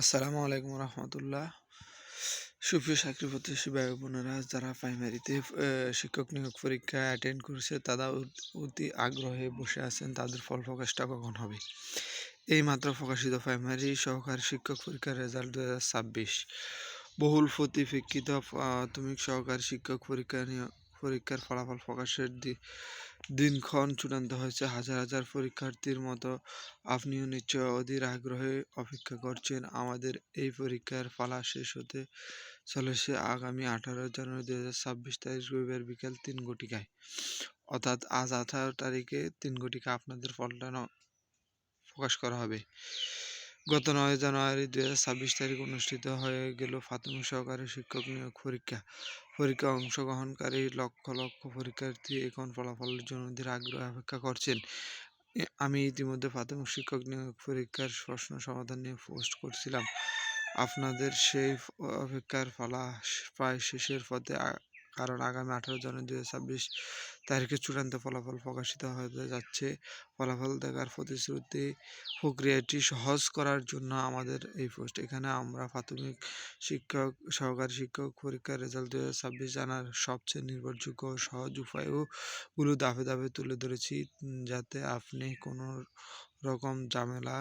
আসসালামু আলাইকুম রহমতুল্লাহ। সুপ্রিয় চাকরি প্রত্যাশী বোনেরা, যারা প্রাইমারিতে শিক্ষক নিয়োগ পরীক্ষা অ্যাটেন্ড করেছে, তারা অতি আগ্রহে বসে আছেন, তাদের ফল প্রকাশটা কখন হবে? এই মাত্র প্রকাশিত প্রাইমারি সহকারী শিক্ষক পরীক্ষার রেজাল্ট দু হাজার ছাব্বিশ। বহুল প্রতিপেক্ষিত প্রাথমিক সহকারী শিক্ষক পরীক্ষা পরীক্ষার ফলাফল প্রকাশের দিনক্ষণ চূড়ান্ত হয়েছে। হাজার হাজার পরীক্ষার্থীর মতো আপনিও নিশ্চয় অধীর আগ্রহে অপেক্ষা করছেন। আমাদের এই পরীক্ষার পালা শেষ হতে চলেছে আগামী আঠারো জানুয়ারি দু হাজার ছাব্বিশ তারিখ রবিবার বিকেল তিন ঘটিকায়। অর্থাৎ আজ আঠারো তারিখে তিন ঘটিকা আপনাদের ফলটা প্রকাশ করা হবে। গত নয় জানুয়ারি হাজার ছাব্বিশ তারিখ অনুষ্ঠিত হয়ে গেল প্রাথমিক সহকারী শিক্ষক নিয়োগ পরীক্ষা। পরীক্ষা অংশগ্রহণকারী লক্ষ লক্ষ পরীক্ষার্থী এখন ফলাফলের জন্য আগ্রহ অপেক্ষা করছেন। আমি ইতিমধ্যে প্রাথমিক শিক্ষক নিয়োগ পরীক্ষার প্রশ্ন সমাধান নিয়ে পোস্ট করছিলাম। আপনাদের সেই অপেক্ষার ফলা, প্রায় শেষের পথে কারণ আগামী আঠারো জানুয়ারি দুই ছাব্বিশ তারিখে চূড়ান্ত ফলাফল প্রকাশিত হতে যাচ্ছে। ফলাফল দেখার প্রতিশ্রুতি প্রক্রিয়াটি সহজ করার জন্য আমাদের এই পোস্ট। এখানে আমরা প্রাথমিক শিক্ষক, সহকারী শিক্ষক পরীক্ষার রেজাল্ট দু ছাব্বিশ জানার সবচেয়ে নির্ভরযোগ্য সহজ উপায়গুলো দাফে দাফে তুলে ধরেছি যাতে আপনি কোনো রকম ঝামেলা,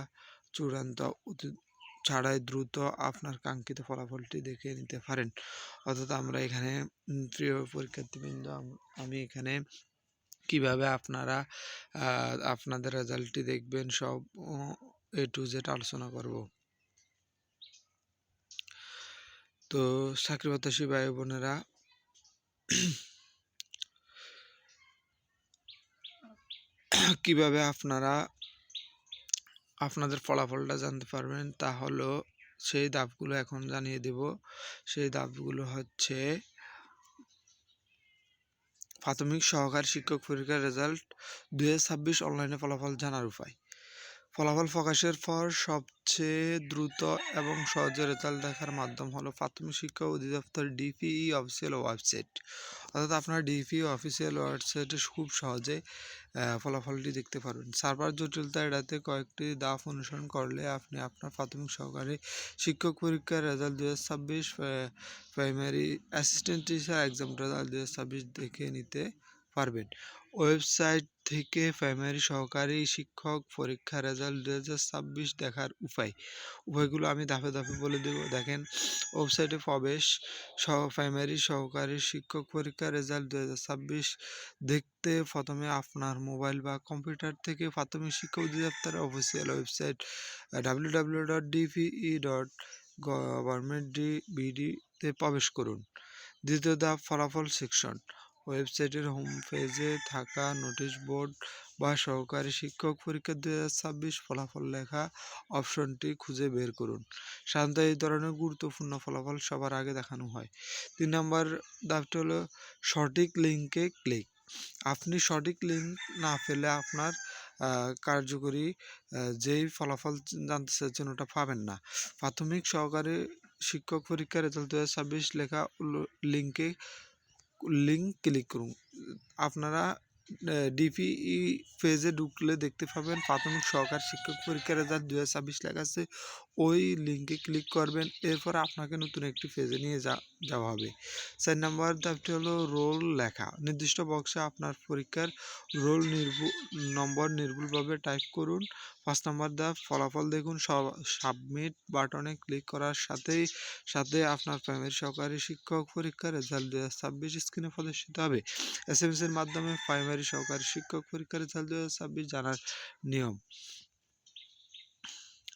চূড়ান্ত ছাড়াই দ্রুত আপনার কাঙ্ক্ষিত ফলাফলটি দেখে নিতে পারেন। অর্থাৎ আমরা এখানে প্রিয় পরীক্ষার্থীবৃন্দ, আমি এখানে কীভাবে আপনারা আপনাদের রেজাল্টটি দেখবেন সব এ টু জেড আলোচনা করব। তো চাকরি প্রত্যাশী ভাই বোনেরা, কীভাবে আপনারা আপনাদের ফলাফলটা জানতে পারবেন তা হলো সেই ধাপগুলো এখন জানিয়ে দেব। সেই ধাপগুলো হচ্ছে প্রাথমিক সহকারী শিক্ষক পরীক্ষার রেজাল্ট দু হাজার ছাব্বিশ অনলাইনে ফলাফল জানার উপায়। ফলাফল প্রকাশের পর সবচেয়ে দ্রুত এবং সহজে রেজাল্ট দেখার মাধ্যম হলো প্রাথমিক শিক্ষা অধিদপ্তর ডিপিই অফিসিয়াল ওয়েবসাইট অর্থাৎ আপনার ডিপিই অফিসিয়াল ওয়েবসাইটে খুব সহজে ফলাফলটি দেখতে পারবেন। সার্ভার জটিলতা এড়াতে কয়েকটি দাফ অনুসরণ করলে আপনি আপনার প্রাথমিক সহকারী শিক্ষক পরীক্ষার রেজাল্ট দু ছাব্বিশ primary assistant teacher exam result দু ছাব্বিশ দেখে নিতে পারবেন। ওয়েবসাইট থেকে প্রাইমারি সহকারী শিক্ষক পরীক্ষা রেজাল্ট দু ছাব্বিশ দেখার উপায়। উপায়গুলো আমি ধাপে ধাপে বলে দেব। দেখেন, ওয়েবসাইটে প্রবেশ সহ প্রাইমারি সহকারী শিক্ষক পরীক্ষা রেজাল্ট দু ছাব্বিশ দেখতে প্রথমে আপনার মোবাইল বা কম্পিউটার থেকে প্রাথমিক শিক্ষা অধিদপ্তরের official website W W dot DPE dot government D বিডিতে প্রবেশ করুন। দ্বিতীয় ধাপ, ফলাফল সেকশন। ওয়েবসাইটের হোম পেজে থাকা নোটিশ বোর্ড বা সহকারী শিক্ষক পরীক্ষা দু হাজার ছাব্বিশ ফলাফল লেখা অপশনটি খুঁজে বের করুন। সাধারণত এই ধরনের গুরুত্বপূর্ণ ফলাফল সবার আগে দেখানো হয়। তিন নম্বর দাবটি হলো সঠিক লিঙ্কে ক্লিক। আপনি সঠিক লিঙ্ক না পেলে আপনার কার্যকরী যেই ফলাফল জানতে চাচ্ছেন ওটা পাবেন না। প্রাথমিক সহকারী শিক্ষক পরীক্ষার রেজাল্ট দু হাজার ছাব্বিশ লেখা লিঙ্কে লিঙ্ক ক্লিক করুন। আপনারা ডিপিই পেজে ঢুকলে দেখতে পাবেন প্রাথমিক সহকার শিক্ষক পরীক্ষার রেজাল্ট দু হাজার ছাব্বিশ লেখা আছে। ওই লিঙ্কে ক্লিক করবেন, এরপর আপনাকে নতুন একটি পেজে নিয়ে যাওয়া হবে। চার নাম্বার ধাপটি হলো রোল লেখা। নির্দিষ্ট বক্সে আপনার পরীক্ষার রোল নির্ভুল নম্বর নির্ভুলভাবে টাইপ করুন। পাঁচ নাম্বার ধাপ, ফলাফল দেখুন। সাবমিট বাটনে ক্লিক করার সাথেই, সাথে আপনার প্রাইমারি সহকারী শিক্ষক পরীক্ষার রেজাল্ট দু হাজার ছাব্বিশ স্ক্রিনে প্রদর্শিত হবে। এস এর মাধ্যমে প্রাইমারি সহকারী শিক্ষক পরীক্ষার রেজাল্ট দু হাজার ছাব্বিশ জানার নিয়ম।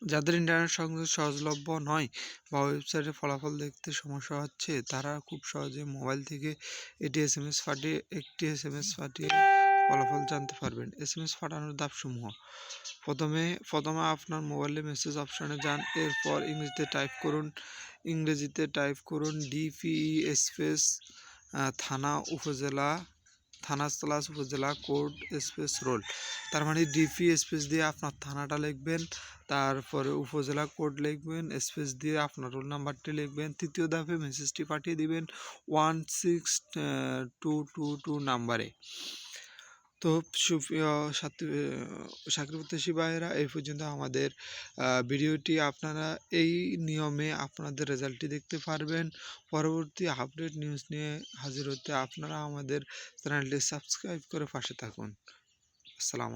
যাদের ইন্টারনেট সংযোগ সহজলভ্য নয় বা ওয়েবসাইটে ফলাফল দেখতে সমস্যা হচ্ছে, তারা খুব সহজে মোবাইল থেকে এটি এস এম এস পাঠিয়ে, একটি এস এম এস পাঠিয়ে ফলাফল জানতে পারবেন। এস এম এস পাঠানোর ধাপসমূহ। প্রথমে প্রথমে আপনার মোবাইলে মেসেজ অপশানে যান, এরপর ইংরেজিতে টাইপ করুন, ইংরেজিতে টাইপ করুন ডিপিই স্পেস থানা, উপজেলা থানা স্লাস উপজেলা কোড স্পেস রোল তার মানে ডিপি স্পেস দিয়ে আপনার থানাটা লিখবেন, তারপরে উপজেলা কোড লিখবেন, স্পেস দিয়ে আপনার রোল নাম্বারটি লিখবেন, তৃতীয় ধাপে মেসেজটি পাঠিয়ে দিবেন one six two two two নাম্বারে তো সুপ্রিয় চাকরি ভাইয়েরা, এই পর্যন্ত আমাদের ভিডিওটি আপনারা এই নিয়মে আপনাদের রেজাল্টটি দেখতে পারবেন। পরবর্তী আপডেট নিউজ নিয়ে হাজির হতে আপনারা আমাদের চ্যানেলটি সাবস্ক্রাইব করে পাশে থাকুন। আসসালামু